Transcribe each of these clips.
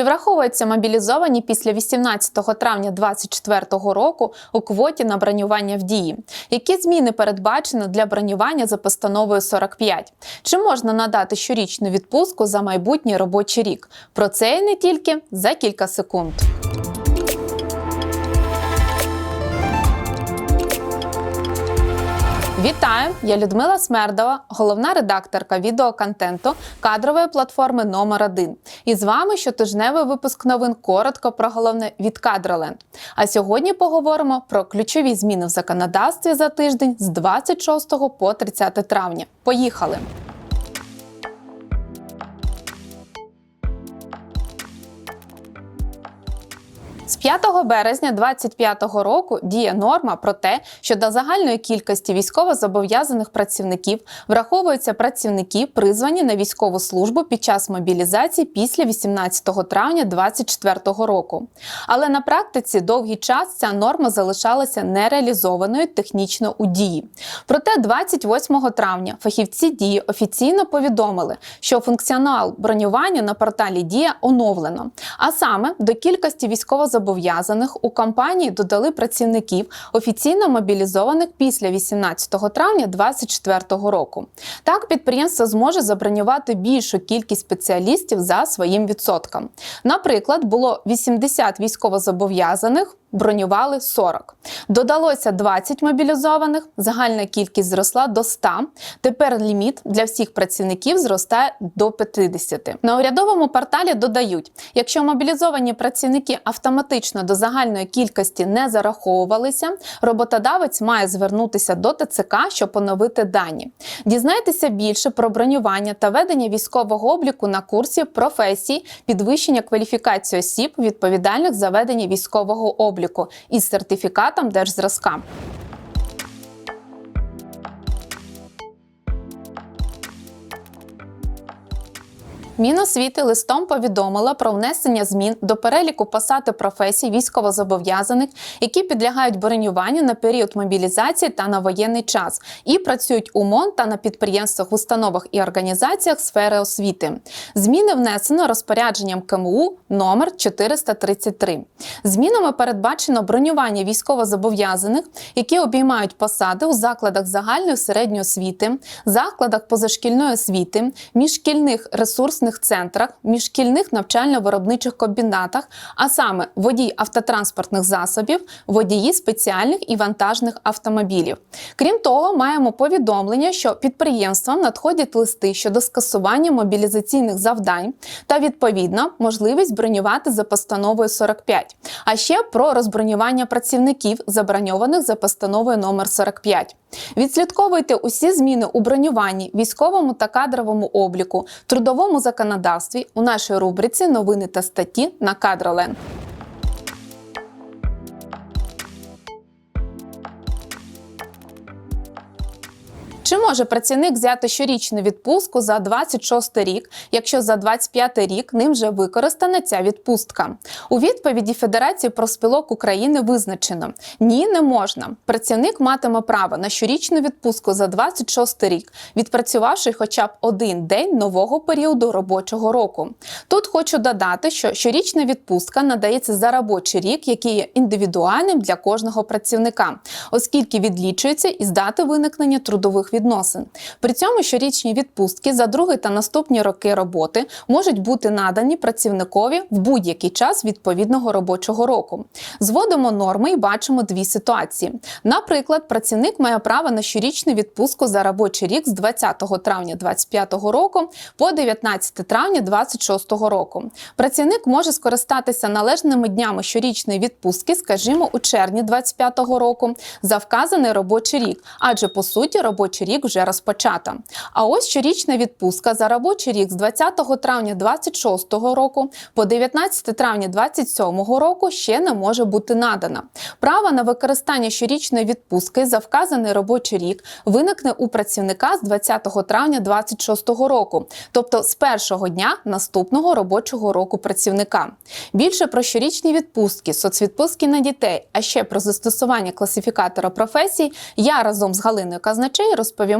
Чи враховуються мобілізовані після 18 травня 2024 року у квоті на бронювання в дії? Які зміни передбачено для бронювання за постановою 45? Чи можна надати щорічну відпустку за майбутній робочий рік? Про це і не тільки за кілька секунд. Вітаю! Я Людмила Смердова, головна редакторка відеоконтенту кадрової платформи номер 1 І з вами щотижневий випуск новин коротко про головне від Кадроленд. А сьогодні поговоримо про ключові зміни в законодавстві за тиждень з 26 по 30 травня. Поїхали! З 5 березня 2025 року діє норма про те, що до загальної кількості військовозобов'язаних працівників враховуються працівники, призвані на військову службу під час мобілізації після 18 травня 2024 року. Але на практиці довгий час ця норма залишалася нереалізованою технічно у дії. Проте 28 травня фахівці дії офіційно повідомили, що функціонал бронювання на порталі Дія оновлено. А саме до кількості військовозобов'язаних зобов'язаних у компанії додали працівників, офіційно мобілізованих після 18 травня 2024 року. Так, підприємство зможе забронювати більшу кількість спеціалістів за своїм відсотком. Наприклад, було 80 військовозобов'язаних. Бронювали 40. Додалося 20 мобілізованих, загальна кількість зросла до 100. Тепер ліміт для всіх працівників зростає до 50. На урядовому порталі додають, якщо мобілізовані працівники автоматично до загальної кількості не зараховувалися, роботодавець має звернутися до ТЦК, щоб поновити дані. Дізнайтеся більше про бронювання та ведення військового обліку на курсі професій, підвищення кваліфікації осіб, відповідальних за ведення військового обліку обліку із сертифікатом держзразка. Міносвіти листом повідомила про внесення змін до переліку посад і професій військовозобов'язаних, які підлягають бронюванню на період мобілізації та на воєнний час, і працюють у МОН та на підприємствах, установах і організаціях сфери освіти. Зміни внесено розпорядженням КМУ номер 433. Змінами передбачено бронювання військовозобов'язаних, які обіймають посади у закладах загальної середньої освіти, закладах позашкільної освіти, міжшкільних ресурсних навчальних центрах, міжшкільних навчально-виробничих комбінатах, а саме водій автотранспортних засобів, водії спеціальних і вантажних автомобілів. Крім того, маємо повідомлення, що підприємствам надходять листи щодо скасування мобілізаційних завдань та відповідно можливість бронювати за постановою 45, а ще про розбронювання працівників, заброньованих за постановою номер 45. Відслідковуйте усі зміни у бронюванні, військовому та кадровому обліку, трудовому законодавстві у нашій рубриці Новини та статті на Кадролен. Може працівник взяти щорічну відпустку за 26 рік, якщо за 25 рік ним вже використана ця відпустка? У відповіді Федерації профспілок України визначено: ні, не можна. Працівник матиме право на щорічну відпустку за 26 рік, відпрацювавши хоча б один день нового періоду робочого року. Тут хочу додати, що щорічна відпустка надається за робочий рік, який є індивідуальним для кожного працівника, оскільки відлічується із дати виникнення трудових відносин відносин. При цьому щорічні відпустки за другий та наступні роки роботи можуть бути надані працівникові в будь-який час відповідного робочого року. Зводимо норми і бачимо дві ситуації. Наприклад, працівник має право на щорічну відпустку за робочий рік з 20 травня 2025 року по 19 травня 2026 року. Працівник може скористатися належними днями щорічної відпустки, скажімо, у червні 2025 року за вказаний робочий рік, адже по суті робочий рік вже розпочата. А ось щорічна відпустка за робочий рік з 20 травня 2026 року по 19 травня 2027 року ще не може бути надана. Право на використання щорічної відпустки за вказаний робочий рік виникне у працівника з 20 травня 2026 року, тобто з першого дня наступного робочого року працівника. Більше про щорічні відпустки, соцвідпустки на дітей, а ще про застосування класифікатора професій я разом з Галиною Казначей розповім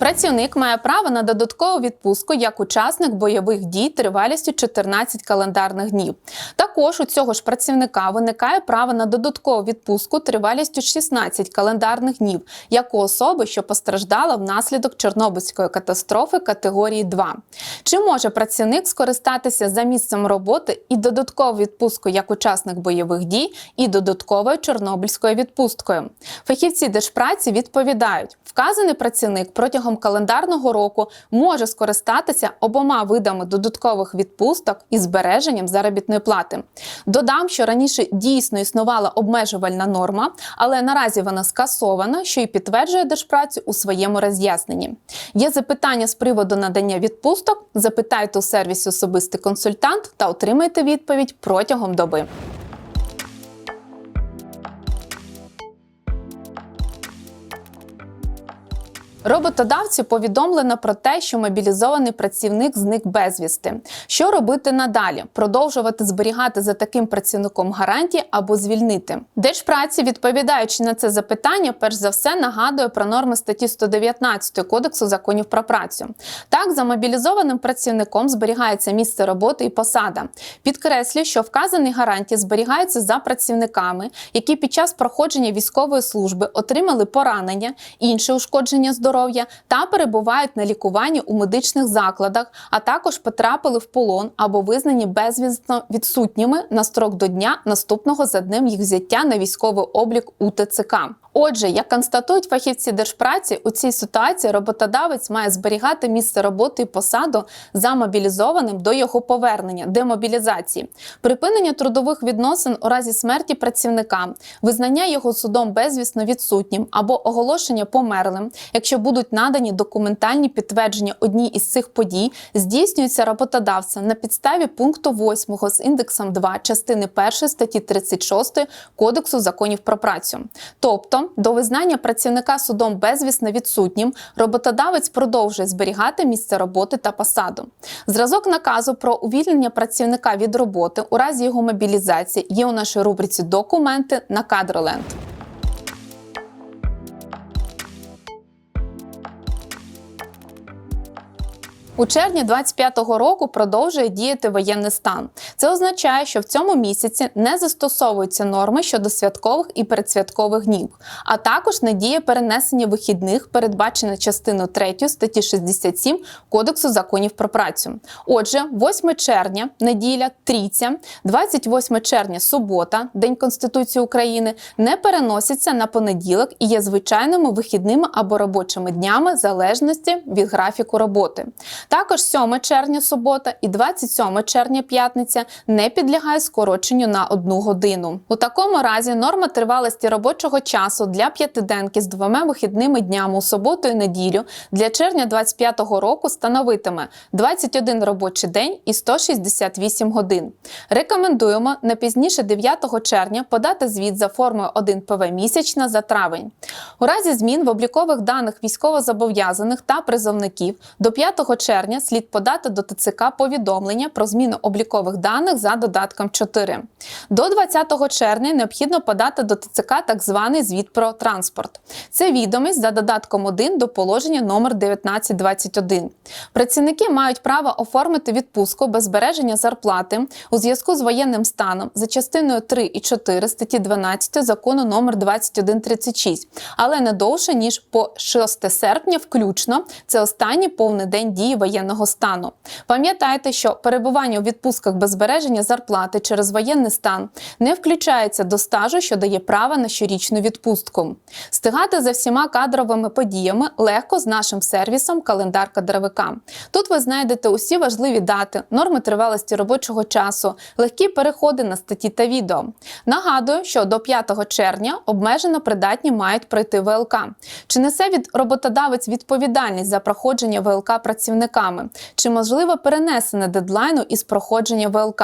Працівник має право на додаткову відпустку як учасник бойових дій тривалістю 14 календарних днів. Також у цього ж працівника виникає право на додаткову відпустку тривалістю 16 календарних днів, як у особи, що постраждала внаслідок Чорнобильської катастрофи категорії 2. Чи може працівник скористатися за місцем роботи і додаткову відпустку як учасник бойових дій, і додатковою чорнобильською відпусткою? Фахівці держпраці відповідають, вказаний працівник протягом календарного року може скористатися обома видами додаткових відпусток із збереженням заробітної плати. Додам, що раніше дійсно існувала обмежувальна норма, але наразі вона скасована, що і підтверджує держпрацю у своєму роз'ясненні. Є запитання з приводу надання відпусток. Запитайте у сервісі особистий консультант та отримайте відповідь протягом доби. Роботодавцю повідомлено про те, що мобілізований працівник зник безвісти. Що робити надалі? Продовжувати зберігати за таким працівником гарантії або звільнити? Держпраці, відповідаючи на це запитання, перш за все нагадує про норми статті 119 Кодексу законів про працю. Так, за мобілізованим працівником зберігається місце роботи і посада. Підкреслюю, що вказані гарантії зберігаються за працівниками, які під час проходження військової служби отримали поранення, інше ушкодження здоров'я здоров'я та перебувають на лікуванні у медичних закладах, а також потрапили в полон або визнані безвісно відсутніми на строк до дня наступного за днем їх взяття на військовий облік у ТЦК. Отже, як констатують фахівці держпраці, у цій ситуації роботодавець має зберігати місце роботи і посаду за мобілізованим до його повернення, демобілізації, припинення трудових відносин у разі смерті працівника, визнання його судом безвісно відсутнім або оголошення померлим, якщо будуть надані документальні підтвердження одній із цих подій, здійснюється роботодавцем на підставі пункту 8 з індексом 2 частини 1 статті 36 Кодексу законів про працю. Тобто до визнання працівника судом безвісно відсутнім, роботодавець продовжує зберігати місце роботи та посаду. Зразок наказу про увільнення працівника від роботи у разі його мобілізації є у нашій рубриці Документи на кадроленд. У червні 25-го року продовжує діяти воєнний стан. Це означає, що в цьому місяці не застосовуються норми щодо святкових і передсвяткових днів, а також не діє перенесення вихідних, передбачене частиною 3 статті 67 Кодексу законів про працю. Отже, 8 червня, неділя, трійця, 28 червня, субота, День Конституції України, не переносяться на понеділок і є звичайними вихідними або робочими днями залежності від графіку роботи. Також 7 червня субота і 27 червня п'ятниця не підлягає скороченню на одну годину. У такому разі норма тривалості робочого часу для п'ятиденки з двома вихідними днями у суботу і неділю для червня 25-го року становитиме 21 робочий день і 168 годин. Рекомендуємо не пізніше 9 червня подати звіт за формою 1 ПВ місячна за травень. У разі змін в облікових даних військовозобов'язаних та призовників до 5 червня червня слід подати до ТЦК повідомлення про зміну облікових даних за додатком 4. До 20 червня необхідно подати до ТЦК так званий звіт про транспорт. Це відомість за додатком 1 до положення номер 1921. Працівники мають право оформити відпустку без збереження зарплати у зв'язку з воєнним станом за частиною 3 і 4 статті 12 закону номер 2136, але не довше ніж по 6 серпня, включно це останній повний день дії воєнного стану. Пам'ятайте, що перебування у відпустках без збереження зарплати через воєнний стан не включається до стажу, що дає право на щорічну відпустку. Стигати за всіма кадровими подіями легко з нашим сервісом Календар кадровика. Тут ви знайдете усі важливі дати, норми тривалості робочого часу, легкі переходи на статті та відео. Нагадую, що до 5 червня обмежено придатні мають пройти ВЛК. Чи несе від роботодавець відповідальність за проходження ВЛК працівника? Працівниками. Чи можливо перенесення дедлайну із проходження ВЛК?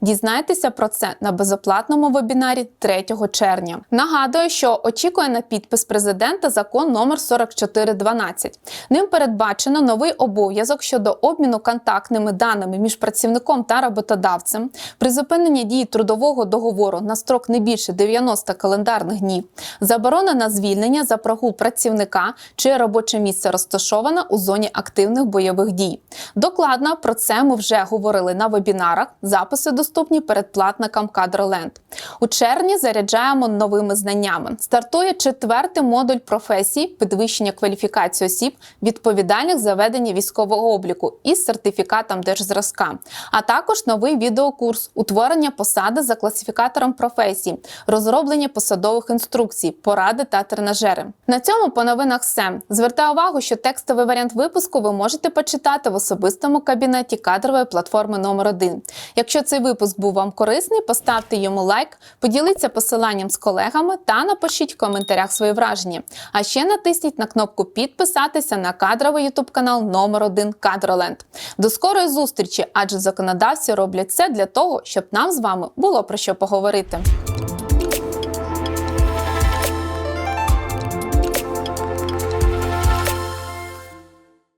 Дізнайтеся про це на безоплатному вебінарі 3 червня. Нагадую, що очікує на підпис президента закон номер 4412. Ним передбачено новий обов'язок щодо обміну контактними даними між працівником та роботодавцем, призупинення дії трудового договору на строк не більше 90 календарних днів, заборона на звільнення за прогул працівника, чиє робоче місце розташоване у зоні активних бойових дій. Докладно про це ми вже говорили на вебінарах. Записи доступні передплатникам Кадроленд. У червні заряджаємо новими знаннями. Стартує четвертий модуль професії підвищення кваліфікації осіб, відповідальних за ведення військового обліку із сертифікатом держзразка, а також новий відеокурс утворення посади за класифікатором професій, розроблення посадових інструкцій, поради та тренажери. На цьому по новинах все. Звертаю увагу, що текстовий варіант випуску ви можете почитати в особистому кабінеті кадрової платформи номер 1 Якщо цей випуск був вам корисний, поставте йому лайк, поділіться посиланням з колегами та напишіть в коментарях свої враження. А ще натисніть на кнопку підписатися на кадровий ютуб канал номер 1 Кадроленд. До скорої зустрічі, адже законодавці роблять це для того, щоб нам з вами було про що поговорити.